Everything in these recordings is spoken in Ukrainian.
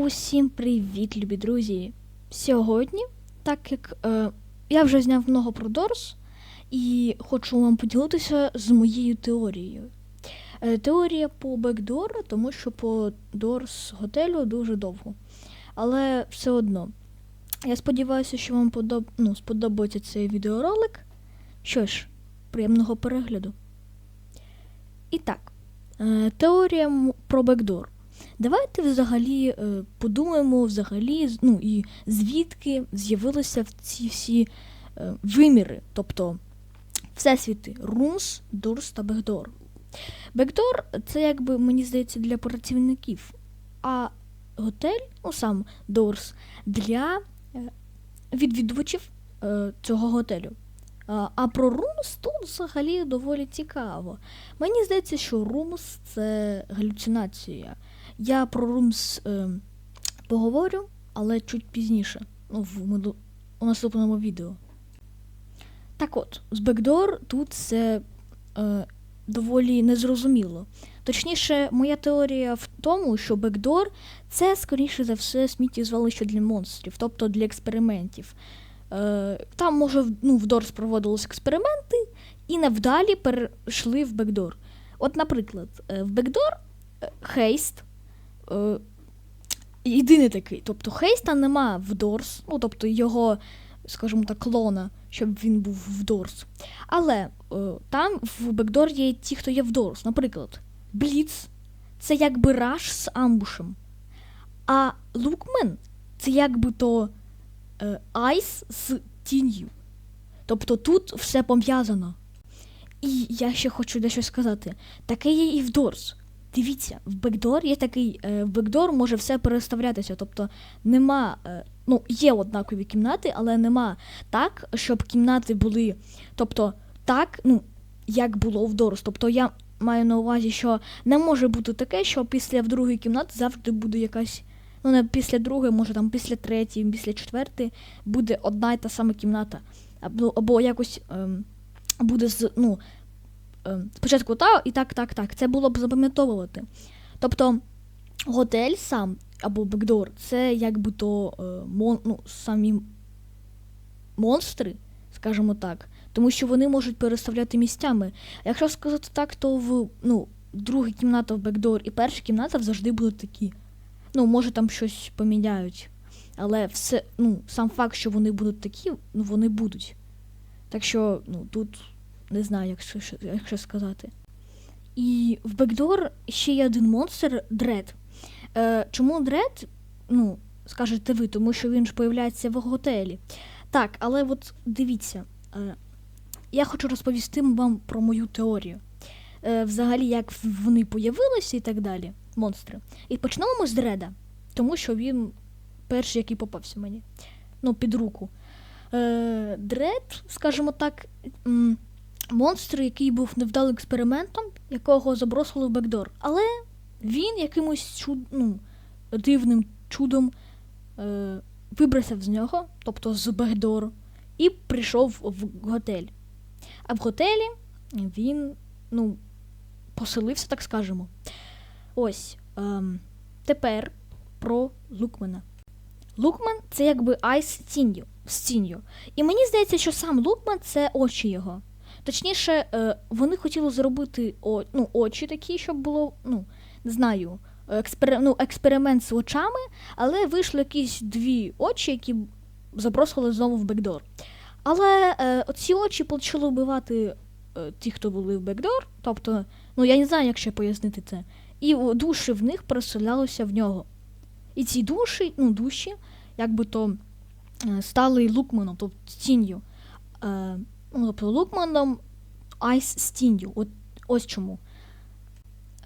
Усім привіт, любі друзі! Сьогодні, так як е, я вже зняв много про Дорс, і хочу вам поділитися з моєю теорією. Е, теорія по бекдор, тому що по Дорс готелю дуже довго. Але все одно. Я сподіваюся, що вам подоб... ну, сподобається цей відеоролик. Що ж, приємного перегляду. І так, е, теорія про бекдор. Давайте взагалі е, подумаємо взагалі, ну і звідки з'явилися ці всі е, виміри, тобто всесвіти Рунс, Дурс та Бекдор. Бекдор це якби мені здається для працівників, а готель, ну сам Дорс, для е, відвідувачів цього готелю. А про Румс тут взагалі доволі цікаво. Мені здається, що Румс це галюцинація. Я про Румс е, поговорю, але чуть пізніше, ну, в у наступному відео. Так от, з Бекдор тут це е, доволі незрозуміло. Точніше, моя теорія в тому, що Бекдор це, скоріше за все, сміттєзвалище для монстрів, тобто для експериментів. Е, там, може, ну, в Дорс проводились експерименти, і невдалі перейшли в Бекдор. От, наприклад, е, в Бекдор е, Хейст е, єдиний такий. Тобто Хейста нема в Дорс, ну тобто його, скажімо так, клона, щоб він був в Дорс. Але е, там в Бекдор є ті, хто є в Дорс. Наприклад, Бліц це якби раш з амбушем. А Лукмен це якби то е, Айс з тінью. Тобто тут все пов'язано. І я ще хочу дещо сказати. Таке є і в Дорс. Дивіться, в Бекдор є такий. Е, в Бекдор може все переставлятися. Тобто нема. Е, ну, є однакові кімнати, але нема так, щоб кімнати були. Тобто, так, ну, як було в Дорс. Тобто я маю на увазі, що не може бути таке, що після другої кімнати завжди буде якась. Ну, не після другої, може там після третьої, після четвертої буде одна й та сама кімната. Або, або якось ем, буде з. ну, спочатку та і так, так, так. Це було б запам'ятовувати. Тобто готель сам або бекдор це якби то е, мон, ну, самі монстри, скажімо так, тому що вони можуть переставляти місцями. Якщо сказати так, то в ну, друга кімната в бекдор і перша кімната завжди будуть такі. Ну, може там щось поміняють. Але все, ну, сам факт, що вони будуть такі, ну вони будуть. Так що, ну, тут не знаю, як, що- сказати. І в Бекдор ще є один монстр Дред. Е, чому Дред? Ну, скажете ви, тому що він ж появляється в готелі. Так, але от дивіться, е, я хочу розповісти вам про мою теорію. Е, взагалі, як вони появилися і так далі, монстри. І почнемо ми з Дреда, тому що він перший, який попався мені. Ну, під руку. Е, Дред, скажімо так, м, монстр, який був невдалим експериментом, якого забросили в Бекдор. Але він якимось чуд, ну, дивним чудом е, вибрався з нього, тобто з Бекдору, і прийшов в готель. А в готелі він, ну, поселився, так скажемо. Ось. Ем, тепер про Лукмена. Лукман це якби айс з тінню. І мені здається, що сам Лукман це очі його. Точніше, е, вони хотіли зробити ну, очі такі, щоб було, ну, не знаю, експер, ну, експеримент з очами, але вийшли якісь дві очі, які забросили знову в бекдор. Але е, ці очі почали вбивати е, ті, хто були в бекдор, тобто, ну я не знаю, як ще пояснити це. І душі в них переселялися в нього. І ці душі, ну, душі, якби то стали Лукманом, тобто тобто Лукманом Айс з тінню. От, ось чому.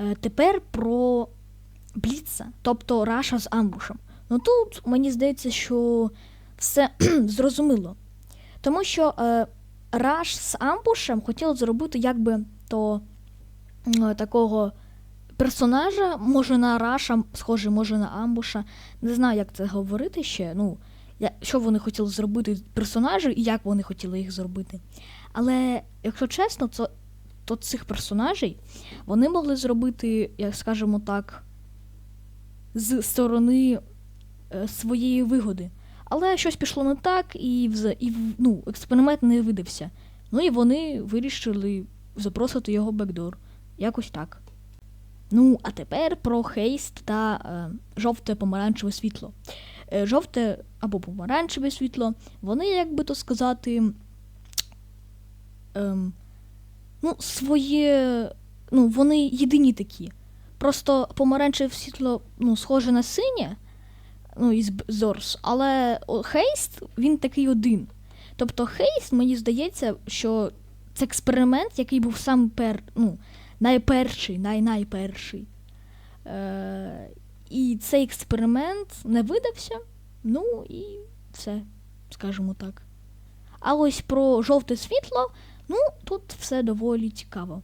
Е, тепер про Бліца, тобто Раша з амбушем. Ну тут мені здається, що все зрозуміло. Тому що е, Раш з амбушем хотіли зробити якби то е, такого персонажа, може на Раша, схожий, може на амбуша. Не знаю, як це говорити ще. Ну, що вони хотіли зробити персонажі і як вони хотіли їх зробити. Але, якщо чесно, то, то цих персонажей вони могли зробити, як скажемо так, з сторони е, своєї вигоди. Але щось пішло не так, і, і ну, експеримент не видався. Ну і вони вирішили запросити його бекдор. Якось так. Ну, а тепер про хейст та е, жовте помаранчеве світло. Е, жовте або помаранчеве світло, вони, як би то сказати, ем, ну, своє. Ну, вони єдині такі. Просто помаранчеве світло ну, схоже на синє, ну, із Зорс, але хейст він такий один. Тобто хейст, мені здається, що це експеримент, який був сам пер, ну, найперший, най-найперший. Е, і цей експеримент не видався, ну і все, скажімо так. А ось про жовте світло, ну, тут все доволі цікаво.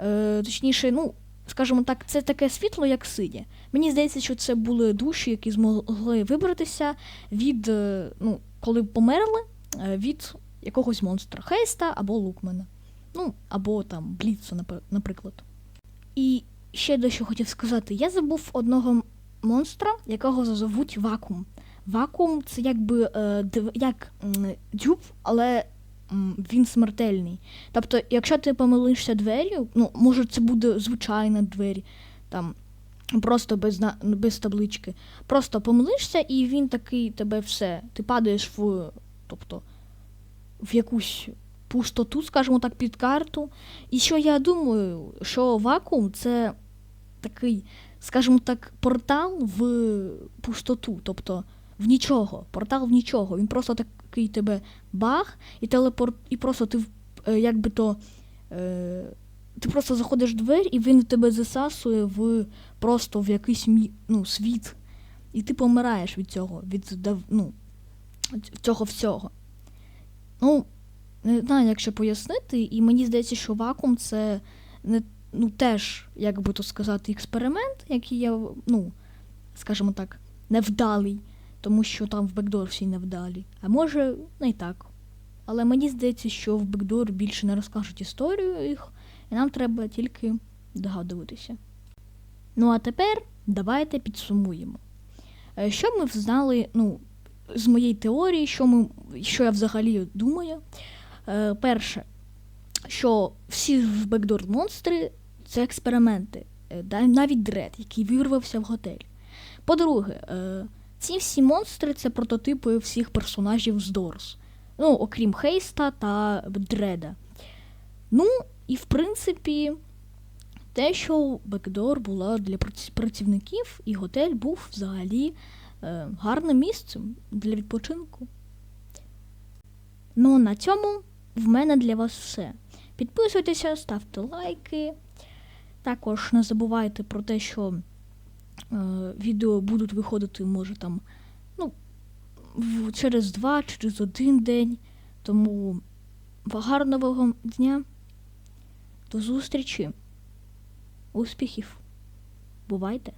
Е, точніше, ну, скажімо так, це таке світло, як синє. Мені здається, що це були душі, які змогли вибратися від, е, ну, коли померли, е, від якогось монстра Хейста або Лукмена. Ну, або там напе- наприклад. І ще дещо хотів сказати. Я забув одного монстра, якого зовуть Вакуум. Вакуум це якби е, як дюб, але він смертельний. Тобто, якщо ти помилишся дверю, ну, може, це буде звичайна двері, там, просто без, без таблички. Просто помилишся, і він такий тебе все. Ти падаєш в, тобто, в якусь пустоту, скажімо так, під карту. І що я думаю, що вакуум це такий, скажімо так, портал в пустоту, тобто в нічого. Портал в нічого. Він просто такий тебе баг, і телепорт, і просто ти е, якби то. Е, ти просто заходиш в двері, і він тебе засасує в просто в якийсь ну, світ. І ти помираєш від цього, від ну, цього всього. Ну, не знаю, як ще пояснити, і мені здається, що вакуум це не, ну, теж, як би то сказати, експеримент, який я, ну, скажімо так, невдалий, тому що там в бекдор всі невдалі. А може, не й так. Але мені здається, що в бекдор більше не розкажуть історію їх, і нам треба тільки догадуватися. Ну а тепер давайте підсумуємо. Е, Що ми знали, ну, з моєї теорії, що, ми, що я взагалі думаю. Е, перше, що всі в бекдор монстри це експерименти, Е, навіть дред, який вирвався в готель. По-друге, е, ці всі монстри це прототипи всіх персонажів з Дорс. Ну, окрім Хейста та Дреда. Ну, і в принципі, те, що Бекдор була для працівників, і готель був взагалі е, гарним місцем для відпочинку. Ну, на цьому в мене для вас все. Підписуйтеся, ставте лайки. Також не забувайте про те, що е, відео будуть виходити, може, там, ну, в, через два, через один день. Тому гарного дня. До зустрічі. Успіхів. Бувайте!